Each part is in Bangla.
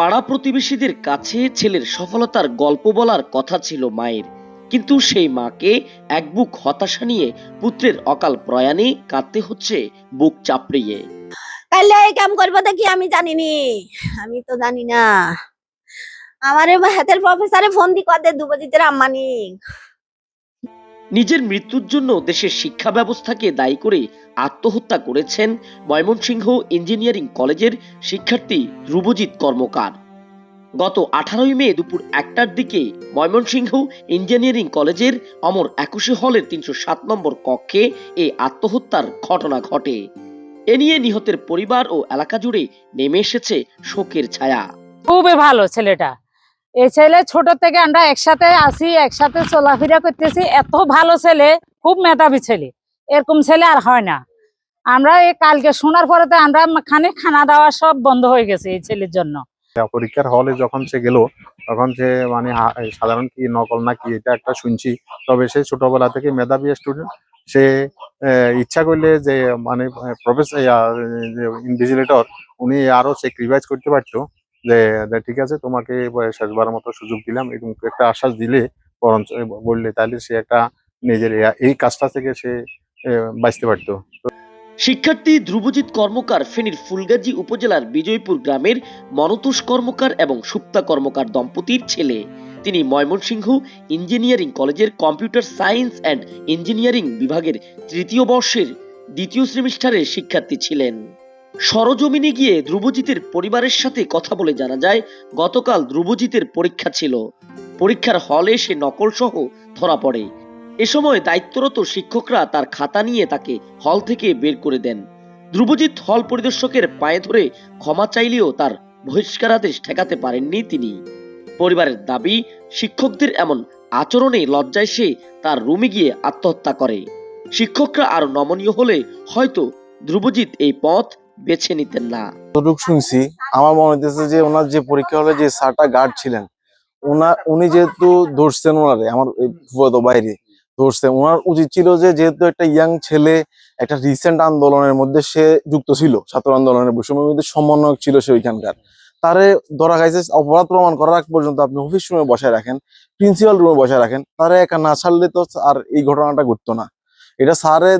পাড়া প্রতিবেশীদের কাছে ছেলের সফলতার গল্প বলার কথা ছিল মায়ের। কিন্তু সেই মাকে এক বুক হতাশা নিয়ে পুত্রের অকাল প্রয়াণে কাঁদতে হচ্ছে বুক চাপড়িয়ে। তাহলে এই করব দেখি আমি জানিনি? আমি তো জানি না। আমারে হাতের প্রফেসরে ফোন দি কদে, দুবজিতের আম্মানি। নিজের মৃত্যুর জন্য দেশের শিক্ষা ব্যবস্থাকে দায়ী করে আত্মহত্যা করেছেন ময়মনসিংহ ইঞ্জিনিয়ারিং কলেজের শিক্ষার্থী ধ্রুবজিৎ কর্মকার। গত আঠারোই মে দুপুর একটার দিকে ময়মনসিংহ ইঞ্জিনিয়ারিং কলেজের অমর একুশে হলের তিনশো সাত নম্বর কক্ষে এই আত্মহত্যার ঘটনা ঘটে। এ নিয়ে নিহতের পরিবার ও এলাকা জুড়ে নেমে এসেছে শোকের ছায়া। খুবই ভালো ছেলেটা। এই ছেলে ছোট থেকে আমরা একসাথে আসি, একসাথে চলাফেরা করতেছি। এত ভালো ছেলে, খুব মেধাবী ছেলে। এরকম ছেলে আর হয় না। আমরা এই কালকে শোনার পরে তো আমরা খানে খানা দাওয়া সব বন্ধ হয়ে গেছে এই ছেলের জন্য। পরীক্ষার হলে যখন সে গেল, তখন সে মানে সাধারণ কি নকল না কি এটা একটা শুনছি। তবে সে ছোটবেলা থেকে মেধাবী স্টুডেন্ট সে ইচ্ছা করলে যে মানে প্রফেসর ইনভিজিলেটর উনি আরও স্যাক্রিফাইস করতে পারতো। ঠিক আছে, তোমাকে এবার শেষবারের মতো সুযোগ দিলাম এবং একটা আশ্বাস দিলে, বরঞ্চ বললে তাহলে সে একটা নিজের এই কাজটা থেকে সে বাঁচতে পারতো। শিক্ষার্থী ধ্রুবজিৎ কর্মকার ফেনীর ফুলগাজী উপজেলার বিজয়পুর গ্রামের মনতোষ কর্মকার এবং সুপ্তা কর্মকার দম্পতির ছেলে। তিনি ময়মনসিংহ ইঞ্জিনিয়ারিং কলেজের কম্পিউটার সায়েন্স অ্যান্ড ইঞ্জিনিয়ারিং বিভাগের তৃতীয় বর্ষের দ্বিতীয় সেমিস্টারের শিক্ষার্থী ছিলেন। সরজমিনে গিয়ে ধ্রুবজিতের পরিবারের সাথে কথা বলে জানা যায়, গতকাল ধ্রুবজিতের পরীক্ষা ছিল। পরীক্ষার হলে সে নকল সহ ধরা পড়ে। এ সময় দায়িত্বরত শিক্ষকরা তার খাতা নিয়ে তাকে হল থেকে বের করে দেন। ধ্রুবজিৎ হল পরিদর্শকের পায়ে ধরে ক্ষমা চাইলেও তার বহিষ্কারাদেশ ঠেকাতে পারেননি তিনি। পরিবারের দাবি, শিক্ষকদের এমন আচরণে লজ্জায় সে তার রুমে গিয়ে আত্মহত্যা করে। শিক্ষকরা আরও নমনীয় হলে হয়তো ধ্রুবজিৎ এই পথ বেছে নিতেন না। যতটুকু শুনছি, আমার মনে হইতেছে যে ওনার যে পরীক্ষা হলে যে স্যারটা গার্ড ছিলেন ওনার উনি যেহেতু ধরছেন ওনারে, আমার বাইরে, ধরছেন, ওনার উচিত ছিল যে যেহেতু একটা ইয়াং ছেলে, একটা রিসেন্ট আন্দোলনের মধ্যে সে যুক্ত ছিল, ছাত্র আন্দোলনের বৈষম্যের মধ্যে সমন্বয়ক ছিল সে ওইখানকার। তারে ধরা খাইছে, অপরাধ প্রমাণ করার আগ পর্যন্ত আপনি অফিস রুমে বসায় রাখেন প্রিন্সিপাল রুমে বসায় রাখেন, তারে একা না ছাড়লে তো আর এই ঘটনাটা ঘটতো না। এটা স্যারে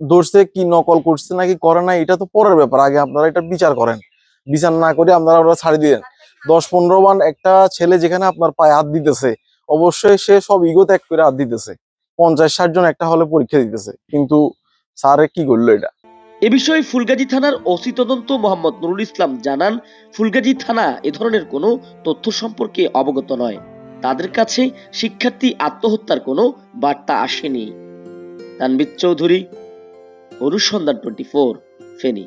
ধরছে কি নকল করছে নাকি করে না এটা তো পরের ব্যাপার। আগে আপনারা এটা বিচার করেন। বিচার না করে আপনারা ওরা ছাড়ি দিলেন দশ পনেরো বার একটা ছেলে যেখানে আপনার পায়ে হাত দিতেছে, অবশ্যই সে সব ইগো ত্যাগ করে হাত দিতেছে। পঞ্চাশ ষাট জন একটা হলে পরীক্ষা দিতেছে। কিন্তু স্যারে কি করল এটা? এ বিষয়ে ফুলগাজী থানার ওসি তদন্ত মোহাম্মদ নুরুল ইসলাম জানান, ফুলগাজী থানা এ ধরনের কোনো তথ্য সম্পর্কে অবগত নয়। তাদের কাছে শিক্ষার্থী আত্মহত্যার কোনো বার্তা আসেনি। তানবির চৌধুরী অনুসন্ধান টোয়েন্টি ফোর ফেনী।